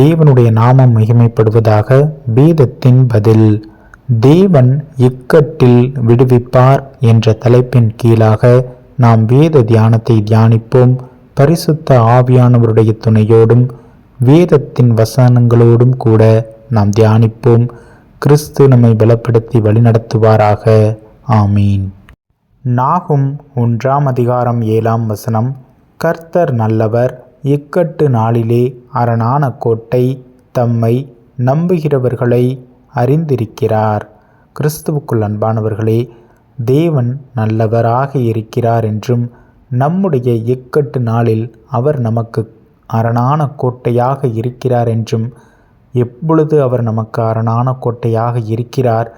தேவனுடைய நாமம் மகிமைப்படுவதாக வேதத்தின் பதில். தேவன் இக்கட்டில் விடுவிப்பார் என்ற தலைப்பின் கீழாக நாம் வேத தியானத்தை தியானிப்போம். பரிசுத்த ஆவியானவருடைய துணையோடும் வேதத்தின் வசனங்களோடும் கூட நாம் தியானிப்போம். கிறிஸ்து நம்மை பலப்படுத்தி வழிநடத்துவாராக. ஆமீன். நாகும் ஒன்றாம் அதிகாரம் ஏழாம் வசனம். கர்த்தர் நல்லவர் இக்கட்டு நாளிலே அரணான கோட்டை தம்மை நம்புகிறவர்களை அறிந்திருக்கிறார். கிறிஸ்துவுக்குள் அன்பானவர்களே தேவன் நல்லவராக இருக்கிறார் என்றும் நம்முடைய இக்கட்டு நாளில் அவர் நமக்கு அரணான கோட்டையாக இருக்கிறார் என்றும் எப்பொழுது அவர் நமக்கு அரணான கோட்டையாக இருக்கிறார்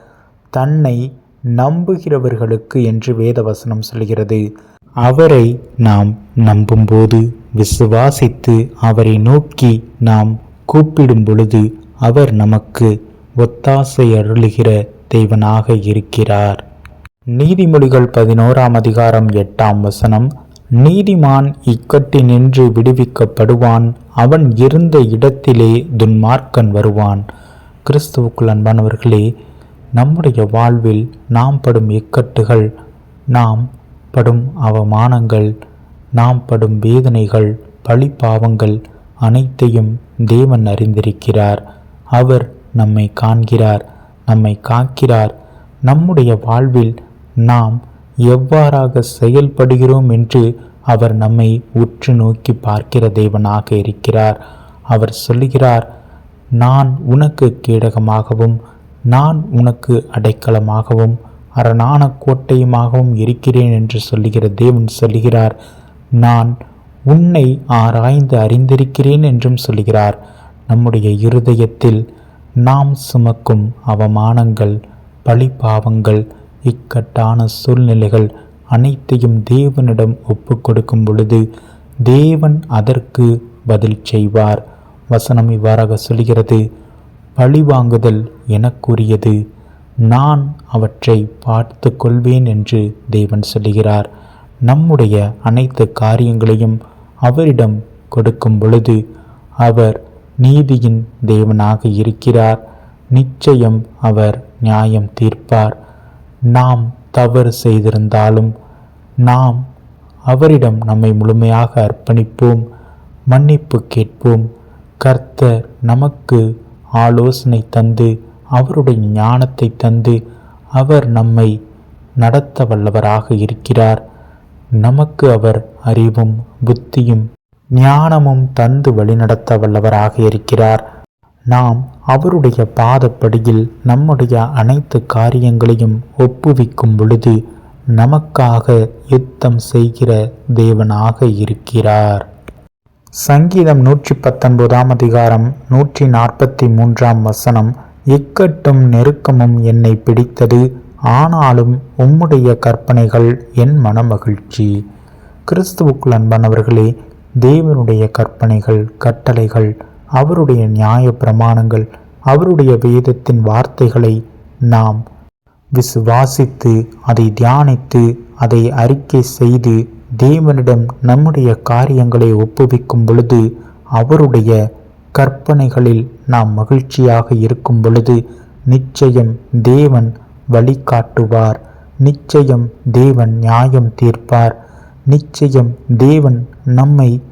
தன்னை நம்புகிறவர்களுக்கு என்று வேதவசனம் சொல்கிறது. அவரை நாம் நம்பும்போது விசுவாசித்து அவரை நோக்கி நாம் கூப்பிடும் பொழுது அவர் நமக்கு ஒத்தாசை அருளுகிற தேவனாக இருக்கிறார். நீதிமொழிகள் பதினோராம் அதிகாரம் எட்டாம் வசனம் நீதிமான் இக்கட்டி நின்று விடுவிக்கப்படுவான் அவன் இருந்த இடத்திலே துன்மார்க்கன் வருவான். கிறிஸ்துவுக்குள் அன்பானவர்களே நம்முடைய வாழ்வில் நாம் படும் இக்கட்டுகள் நாம் படும் அவமானங்கள் நாம் படும் வேதனைகள் பழி பாவங்கள் அனைத்தையும் தேவன் அறிந்திருக்கிறார். அவர் நம்மை காண்கிறார் நம்மை காக்கிறார். நம்முடைய வாழ்வில் நாம் எவ்வாறாக செயல்படுகிறோம் என்று அவர் நம்மை உற்று நோக்கி பார்க்கிற தேவனாக இருக்கிறார். அவர் சொல்லுகிறார் நான் உனக்கு கீடகமாகவும் நான் உனக்கு அடைக்கலமாகவும் அரணான கோட்டையுமாகவும் இருக்கிறேன் என்று சொல்லுகிற தேவன் சொல்லுகிறார். நான் உன்னை ஆராய்ந்து அறிந்திருக்கிறேன் என்றும் சொல்கிறார். நம்முடைய இருதயத்தில் நாம் சுமக்கும் அவமானங்கள் பழி பாவங்கள் இக்கட்டான சூழ்நிலைகள் அனைத்தையும் தேவனிடம் ஒப்பு கொடுக்கும் பொழுது தேவன் அதற்கு பதில் செய்வார். வசனம் இவ்வாறாக சொல்கிறது பழிவாங்குதல் எனக்குரியது. நான் அவற்றை பார்த்து கொள்வேன் என்று தேவன் சொல்கிறார். நம்முடைய அனைத்து காரியங்களையும் அவரிடம் கொடுக்கும் பொழுது அவர் நீதியின் தேவனாக இருக்கிறார். நிச்சயம் அவர் நியாயம் தீர்ப்பார். நாம் தவறு செய்திருந்தாலும் நாம் அவரிடம் நம்மை முழுமையாக அர்ப்பணிப்போம் மன்னிப்பு கேட்போம். கர்த்தர் நமக்கு ஆலோசனை தந்து அவருடைய ஞானத்தை தந்து அவர் நம்மை நடத்த வல்லவராக இருக்கிறார். நமக்கு அவர் அறிவும் புத்தியும் ஞானமும் தந்து வழிநடத்த வல்லவராக இருக்கிறார். நாம் அவருடைய பாதப்படியில் நம்முடைய அனைத்து காரியங்களையும் ஒப்புவிக்கும் பொழுது நமக்காக யுத்தம் செய்கிற தேவனாக இருக்கிறார். சங்கீதம் நூற்றி பத்தொன்பதாம் அதிகாரம் நூற்றி நாற்பத்தி மூன்றாம் வசனம் இக்கட்டும் நெருக்கமும் என்னை பிடித்தது. ஆனாலும் உம்முடைய கற்பனைகள் என் மனமகிழ்ச்சி. கிறிஸ்துவுக்குள் அன்பானவர்களே தேவனுடைய கற்பனைகள் கட்டளைகள் அவருடைய நியாய பிரமாணங்கள் அவருடைய வேதத்தின் வார்த்தைகளை நாம் விசுவாசித்து அதை தியானித்து அதை அறிக்கை செய்து தேவனிடம் நம்முடைய காரியங்களை ஒப்புவிக்கும் பொழுது அவருடைய கற்பனைகளில் நாம் மகிழ்ச்சியாக இருக்கும் பொழுது நிச்சயம் தேவன் வழிகாட்டுவார். நிச்சயம் தேவன் நியாயம் தீர்ப்பார். நிச்சயம் தேவன் நம்மை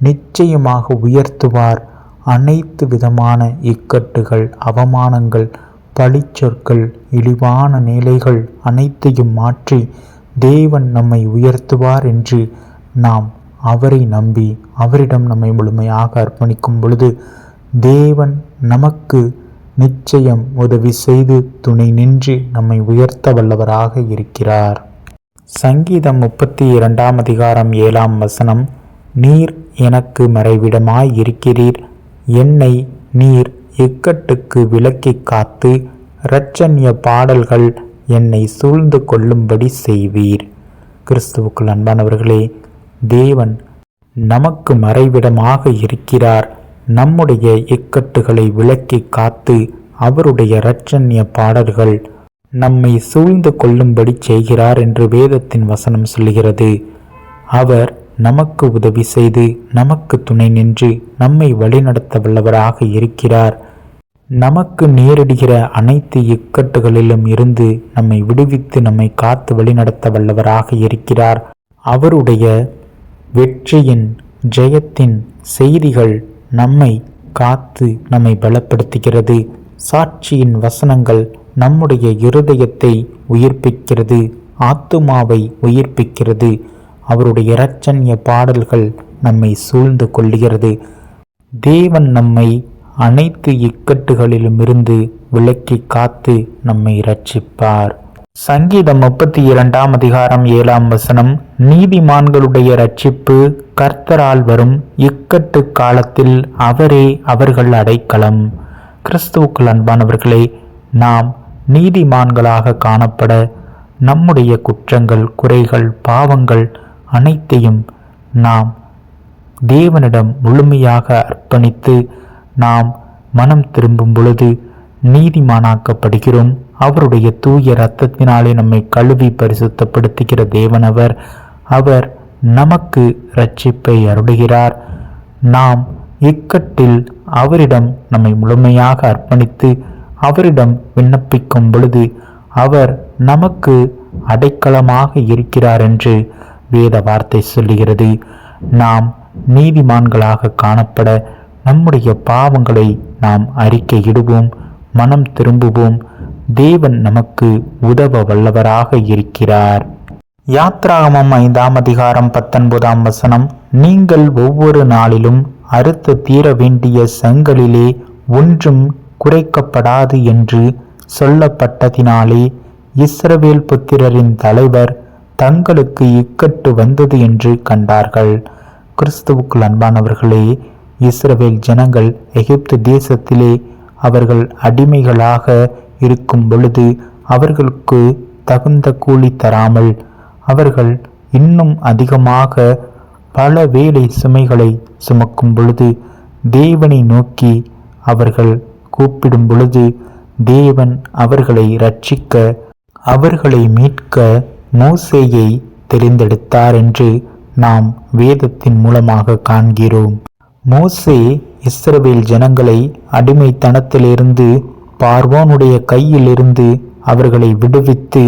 நிச்சயமாக உயர்த்துவார். அனைத்து விதமான இக்கட்டுகள் அவமானங்கள் பழிச்சொற்கள் இழிவான நிலைகள் அனைத்தையும் மாற்றி தேவன் நம்மை உயர்த்துவார் என்று நாம் அவரை நம்பி அவரிடம் நம்மை முழுமையாக அர்ப்பணிக்கும் பொழுது தேவன் நமக்கு நிச்சயம் உதவி செய்து துணை நின்று நம்மை உயர்த்த வல்லவராக இருக்கிறார். சங்கீதம் முப்பத்தி இரண்டாம் அதிகாரம் ஏழாம் வசனம் நீர் எனக்கு மறைவிடமாய் இருக்கிறீர். என்னை நீர் இக்கட்டுக்கு விலக்கி காத்து இரட்சண்ய பாடல்கள் என்னை சூழ்ந்து கொள்ளும்படி செய்வீர். கிறிஸ்துவுக்குள் அன்பானவர்களே தேவன் நமக்கு மறைவிடமாக இருக்கிறார். நம்முடைய இக்கட்டுகளை விளக்கி காத்து அவருடைய இரட்சண்ய பாடல்கள் நம்மை சூழ்ந்து கொள்ளும்படி செய்கிறார் என்று வேதத்தின் வசனம் சொல்கிறது அவர் நமக்கு உதவி செய்து நமக்கு துணை நின்று நம்மை வழிநடத்த வல்லவராக இருக்கிறார். நமக்கு நேரிடுகிற அனைத்து இக்கட்டுகளிலும் இருந்து நம்மை விடுவித்து நம்மை காத்து வழிநடத்த வல்லவராக இருக்கிறார். அவருடைய வெற்றியின் ஜெயத்தின் செய்திகள் நம்மை காத்து நம்மை பலப்படுத்துகிறது. சாட்சியின் வசனங்கள் நம்முடைய இருதயத்தை உயிர்ப்பிக்கிறது. ஆத்துமாவை உயிர்ப்பிக்கிறது. அவருடைய இரட்சண்ய பாடல்கள் நம்மை சூழ்ந்து கொள்கிறது தேவன் நம்மை அனைத்து இக்கட்டுகளிலுமிருந்து விலக்கி காத்து நம்மை ரட்சிப்பார் சங்கீதம் முப்பத்தி இரண்டாம் அதிகாரம் ஏழாம் வசனம். நீதிமான்களுடைய ரட்சிப்பு கர்த்தரால் வரும் இக்கட்டு காலத்தில் அவரே அவர்கள் அடைக்கலம். கிறிஸ்துவுக்குள் அன்பானவர்களே நாம் நீதிமான்களாக காணப்பட நம்முடைய குற்றங்கள் குறைகள் பாவங்கள் அனைத்தையும் நாம் தேவனிடம் முழுமையாக அர்ப்பணித்து நாம் மனம் திரும்பும் பொழுது நீதிமானாக்கப்படுகிறோம். அவருடைய தூய இரத்தத்தினாலே நம்மை கழுவி பரிசுத்தப்படுத்துகிற தேவனவர் அவர். நமக்கு ரட்சிப்பை அருடுகிறார் நாம் இக்கட்டில் அவரிடம் நம்மை முழுமையாக அர்ப்பணித்து அவரிடம் விண்ணப்பிக்கும் பொழுது அவர் நமக்கு அடைக்கலமாக இருக்கிறார் என்று வேத வார்த்தை சொல்லுகிறது. நாம் நீதிமான்களாக காணப்பட நம்முடைய பாவங்களை நாம் அறிக்கையிடுவோம் மனம் திரும்புவோம் தேவன் நமக்கு உதவ வல்லவராக இருக்கிறார். யாத்ராகமம் ஐந்தாம் அதிகாரம் பத்தொன்பதாம் வசனம் நீங்கள் ஒவ்வொரு நாளிலும் அறுத்து தீர வேண்டிய சங்கலிலே ஒன்றும் குறைக்கப்படாது என்று சொல்லப்பட்டதினாலே இஸ்ரவேல் புத்திரரின் தலைவர் தங்களுக்கு இக்கட்டு வந்தது என்று கண்டார்கள். கிறிஸ்துவுக்குள் அன்பானவர்களே இஸ்ரவேல் ஜனங்கள் எகிப்து தேசத்திலே அவர்கள் அடிமைகளாக இருக்கும் பொழுது அவர்களுக்கு தகுந்த கூலி தராமல் அவர்கள் இன்னும் அதிகமாக பல வேலை சுமைகளை சுமக்கும் பொழுது தேவனை நோக்கி அவர்கள் கூப்பிடும் பொழுது தேவன் அவர்களை ரட்சிக்க அவர்களை மீட்க மோசேயை தெரிந்தெடுத்தார் என்று நாம் வேதத்தின் மூலமாக காண்கிறோம். மோசே இஸ்ரவேல் ஜனங்களை அடிமைத்தனத்திலிருந்து பார்வோனுடைய கையிலிருந்து அவர்களை விடுவித்து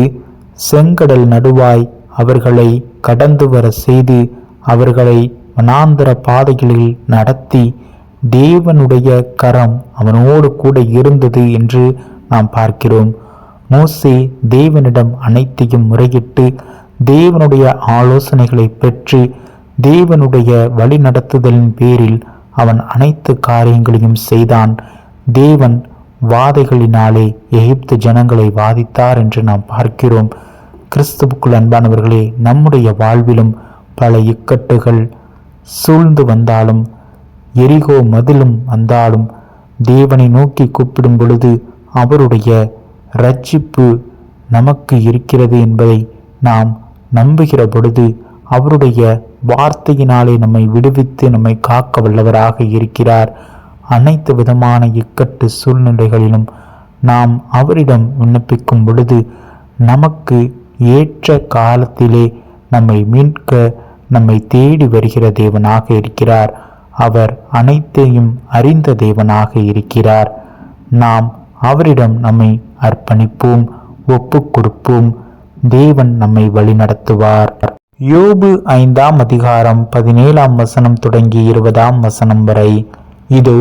செங்கடல் நடுவாய் அவர்களை கடந்து வர செய்து அவர்களை வனாந்தர பாதைகளில் நடத்தி தேவனுடைய கரம் அவனோடு கூட இருந்தது என்று நாம் பார்க்கிறோம். மோசே தேவனிடம் அனைத்தையும் முறையிட்டு தேவனுடைய ஆலோசனைகளை பெற்று தேவனுடைய வழிநடத்துதலின் பேரில் அவன் அனைத்து காரியங்களையும் செய்தான். தேவன் வாதைகளினாலே எகிப்து ஜனங்களை வாதித்தார் என்று நாம் பார்க்கிறோம். கிறிஸ்துவுக்குள் அன்பானவர்களே நம்முடைய வாழ்விலும் பல இக்கட்டுகள் சூழ்ந்து வந்தாலும் எரிகோ மதிலும் வந்தாலும் தேவனை நோக்கி கூப்பிடும் பொழுது அவருடைய ரட்சிப்பு நமக்கு இருக்கிறது என்பதை நாம் நம்புகிற பொழுது அவருடைய வார்த்தையினாலே நம்மை விடுவித்து நம்மை காக்க வல்லவராக இருக்கிறார். அனைத்து விதமான இக்கட்டு சூழ்நிலைகளிலும் நாம் அவரிடம் விண்ணப்பிக்கும் பொழுது நமக்கு ஏற்ற காலத்திலே நம்மை மீட்க நம்மை தேடி வருகிற தேவனாக இருக்கிறார். அவர் அனைத்தையும் அறிந்த தேவனாக இருக்கிறார். நாம் அவரிடம் நம்மை அர்ப்பணிப்போம் ஒப்பு கொடுப்போம். தேவன் நம்மை வழிநடத்துவார். யோபு ஐந்தாம் அதிகாரம் பதினேழாம் வசனம் தொடங்கி இருபதாம் வசனம் வரை இதோ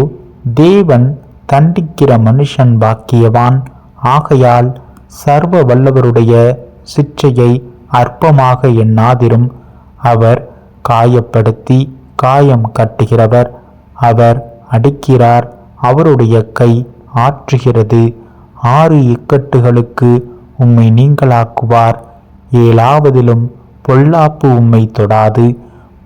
தேவன் தண்டிக்கிற மனுஷன் பாக்கியவான். ஆகையால் சர்வ வல்லவருடைய சிற்றையை அற்பமாக எண்ணாதிரும். அவர் காயப்படுத்தி காயம் கட்டுகிறவர். அவர் அடிக்கிறார் அவருடைய கை ஆற்றுகிறது. ஆறு இக்கட்டுகளுக்கு உம்மை நீங்களாக்குவார். ஏழாவதிலும் பொல்லாப்பு உம்மை தொடாது.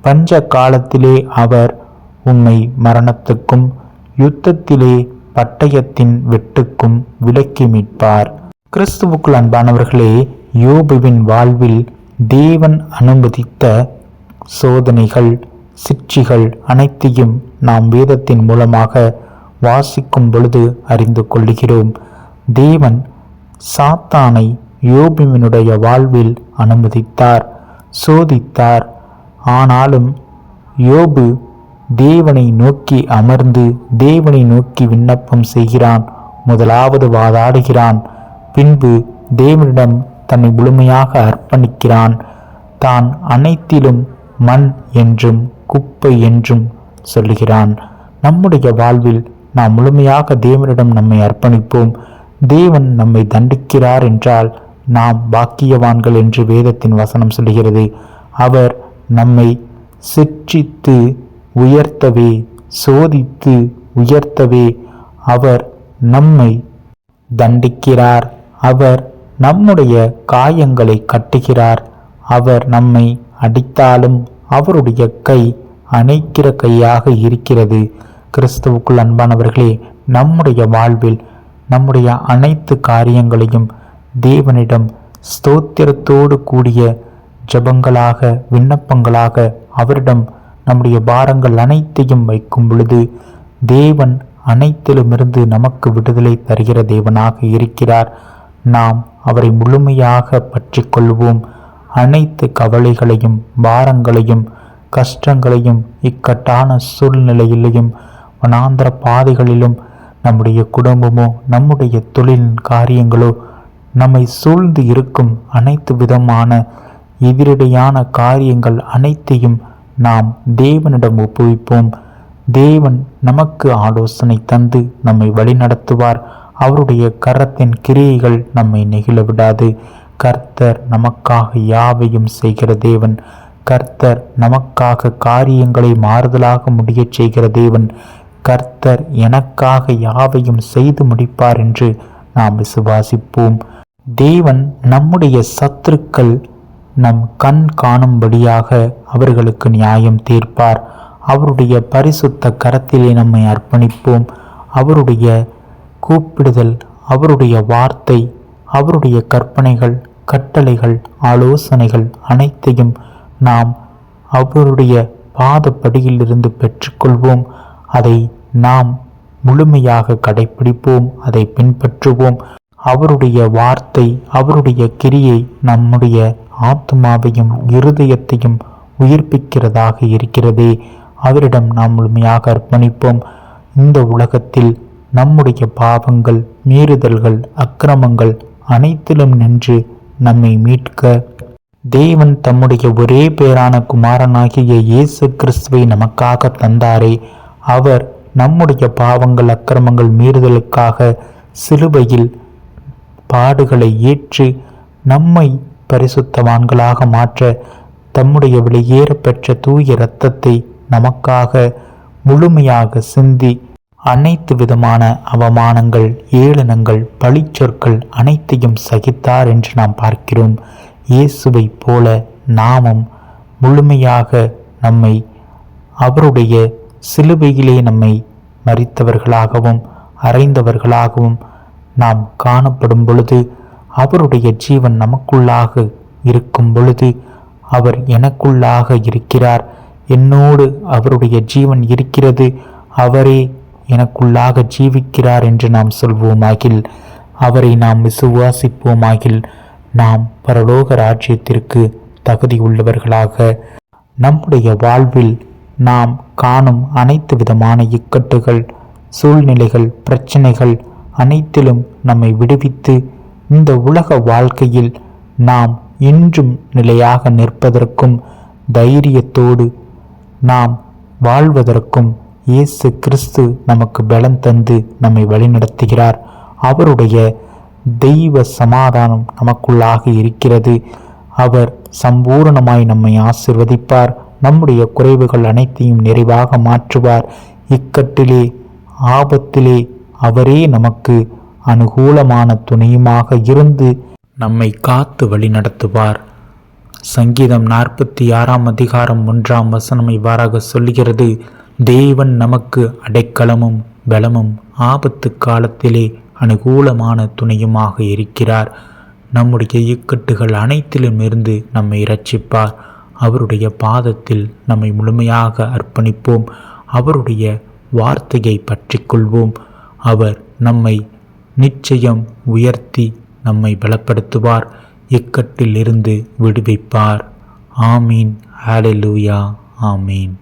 பஞ்ச காலத்திலே அவர் உம்மை மரணத்துக்கும் யுத்தத்திலே பட்டயத்தின் வெட்டுக்கும் விலக்கி மீட்பார். கிறிஸ்துவுக்குள் அன்பானவர்களே யோபுவின் வாழ்வில் தேவன் அனுமதித்த சோதனைகள் சிற்சிகள் அனைத்தையும் நாம் வேதத்தின் மூலமாக வாசிக்கும் பொழுது அறிந்து கொள்கிறோம் தேவன் சாத்தானை யோபுவினுடைய வாழ்வில் அனுமதித்தார் சோதித்தார். ஆனாலும் யோபு தேவனை நோக்கி அமர்ந்து தேவனை நோக்கி விண்ணப்பம் செய்கிறான். முதலாவது வாதாடுகிறான். பின்பு தேவனிடம் தன்னை முழுமையாக அர்ப்பணிக்கிறான். தான் அனைத்திலும் மண் என்றும் குப்பை என்றும் சொல்லுகிறான். நம்முடைய வாழ்வில் நாம் முழுமையாக தேவனிடம் நம்மை அர்ப்பணிப்போம். தேவன் நம்மை தண்டிக்கிறார் என்றால் நாம் பாக்கியவான்கள் என்று வேதத்தின் வசனம் சொல்கிறது அவர் நம்மை சிற்றித்து உயர்த்தவே சோதித்து உயர்த்தவே அவர் நம்மை தண்டிக்கிறார். அவர் நம்முடைய காயங்களை கட்டுகிறார். அவர் நம்மை அடித்தாலும் அவருடைய கை அணைக்கிற கையாக இருக்கிறது. கிறிஸ்துவுக்குள் அன்பானவர்களே நம்முடைய வாழ்வில் நம்முடைய அனைத்து காரியங்களையும் தேவனிடம் ஸ்தோத்திரத்தோடு கூடிய ஜபங்களாக விண்ணப்பங்களாக அவரிடம் நம்முடைய பாரங்கள் அனைத்தையும் வைக்கும் பொழுது தேவன் அனைத்திலுமிருந்து நமக்கு விடுதலை தருகிற தேவனாக இருக்கிறார். நாம் அவரை முழுமையாக பற்றி கொள்வோம் அனைத்து கவலைகளையும் பாரங்களையும் கஷ்டங்களையும் இக்கட்டான சூழ்நிலையிலையும் வனாந்திர பாதைகளிலும் நம்முடைய குடும்பமோ நம்முடைய தொழில் காரியங்களோ நம்மை சூழ்ந்து இருக்கும் அனைத்து விதமான எதிரடையான காரியங்கள் அனைத்தையும் நாம் தேவனிடம் ஒப்புவிப்போம். தேவன் நமக்கு ஆலோசனை தந்து நம்மை வழிநடத்துவார். அவருடைய கரத்தின் கிரியைகள் நம்மை நெகிழ விடாது. கர்த்தர் நமக்காக யாவையும் செய்கிற தேவன். கர்த்தர் நமக்காக காரியங்களை மாறுதலாக முடியச் செய்கிற தேவன். கர்த்தர் எனக்காக யாவையும் செய்து முடிப்பார் என்று நாம் விசுவாசிப்போம். தேவன் நம்முடைய சத்துருக்கள் நம் கண் காணும்படியாக அவர்களுக்கு நியாயம் தீர்ப்பார். அவருடைய பரிசுத்த கரத்திலே நம்மை அர்ப்பணிப்போம். அவருடைய கூப்பிடுதல் அவருடைய வார்த்தை அவருடைய கற்பனைகள் கட்டளைகள் ஆலோசனைகள் அனைத்தையும் நாம் அவருடைய பாதப்படியிலிருந்து பெற்றுக்கொள்வோம். அதை நாம் முழுமையாக கடைபிடிப்போம் அதை பின்பற்றுவோம். அவருடைய வார்த்தை அவருடைய கிரியை நம்முடைய ஆத்மாவையும் இருதயத்தையும் உயிர்ப்பிக்கிறதாக இருக்கிறதே. அவரிடம் நாம் முழுமையாக அர்ப்பணிப்போம். இந்த உலகத்தில் நம்முடைய பாவங்கள் மீறுதல்கள் அக்கிரமங்கள் அனைத்திலும் நின்று நம்மை மீட்க. தேவன் தம்முடைய ஒரே பேரான குமாரனாகிய இயேசு கிறிஸ்துவை நமக்காக தந்தாரே. அவர் நம்முடைய பாவங்கள் அக்கிரமங்கள் மீறுதலுக்காக சிலுவையில் பாடுகளை ஏற்று நம்மை பரிசுத்தவான்களாக மாற்ற தம்முடைய வெளியேற பெற்ற தூய இரத்தத்தை நமக்காக முழுமையாக சிந்தி அனைத்து விதமான அவமானங்கள் ஏளனங்கள் பழிச்சொற்கள் அனைத்தையும் சகித்தார் என்று நாம் பார்க்கிறோம். இயேசுவை போல நாமும் முழுமையாக நம்மை அவருடைய சிலுவையிலே நம்மை மறித்தவர்களாகவும் அறைந்தவர்களாகவும் நாம் காணப்படும் பொழுது அவருடைய ஜீவன் நமக்குள்ளாக இருக்கும் பொழுது அவர் எனக்குள்ளாக இருக்கிறார். என்னோடு அவருடைய ஜீவன் இருக்கிறது அவரே எனக்குள்ளாக ஜீவிக்கிறார் என்று நாம் சொல்வோமாகில் அவரை நாம் விசுவாசிப்போமாகில் நாம் பரலோக ராஜ்யத்திற்கு தகுதி உள்ளவர்களாக நம்முடைய வாழ்வில் நாம் காணும் அனைத்து விதமான இக்கட்டுகள் சூழ்நிலைகள் பிரச்சனைகள் அனைத்திலும் நம்மை விடுவித்து இந்த உலக வாழ்க்கையில் நாம் இன்றும் நிலையாக நிற்பதற்கும் தைரியத்தோடு நாம் வாழ்வதற்கும் இயேசு கிறிஸ்து நமக்கு பலம் தந்து நம்மை வழிநடத்துகிறார். அவருடைய தெய்வ சமாதானம் நமக்குள்ளாக இருக்கிறது. அவர் சம்பூரணமாய் நம்மை ஆசிர்வதிப்பார். நம்முடைய குறைவுகள் அனைத்தையும் நிறைவாக மாற்றுவார். இக்கட்டிலே ஆபத்திலே அவரே நமக்கு அனுகூலமான துணையுமாக இருந்து நம்மை காத்து வழி நடத்துவார். சங்கீதம் நாற்பத்தி ஆறாம் அதிகாரம் ஒன்றாம் வசனம் இவ்வாறாக சொல்லுகிறது தேவன் நமக்கு அடைக்கலமும் பலமும் ஆபத்து காலத்திலே அனுகூலமான துணையுமாக இருக்கிறார். நம்முடைய இக்கட்டுகள் அனைத்திலும் இருந்து நம்மை இரட்சிப்பார். அவருடைய பாதத்தில் நம்மை முழுமையாக அர்ப்பணிப்போம். அவருடைய வார்த்தையை பற்றி கொள்வோம். அவர் நம்மை நிச்சயம் உயர்த்தி நம்மை பலப்படுத்துவார். இக்கட்டிலிருந்து விடுவிப்பார். ஆமீன். ஹalleluya. ஆமீன்.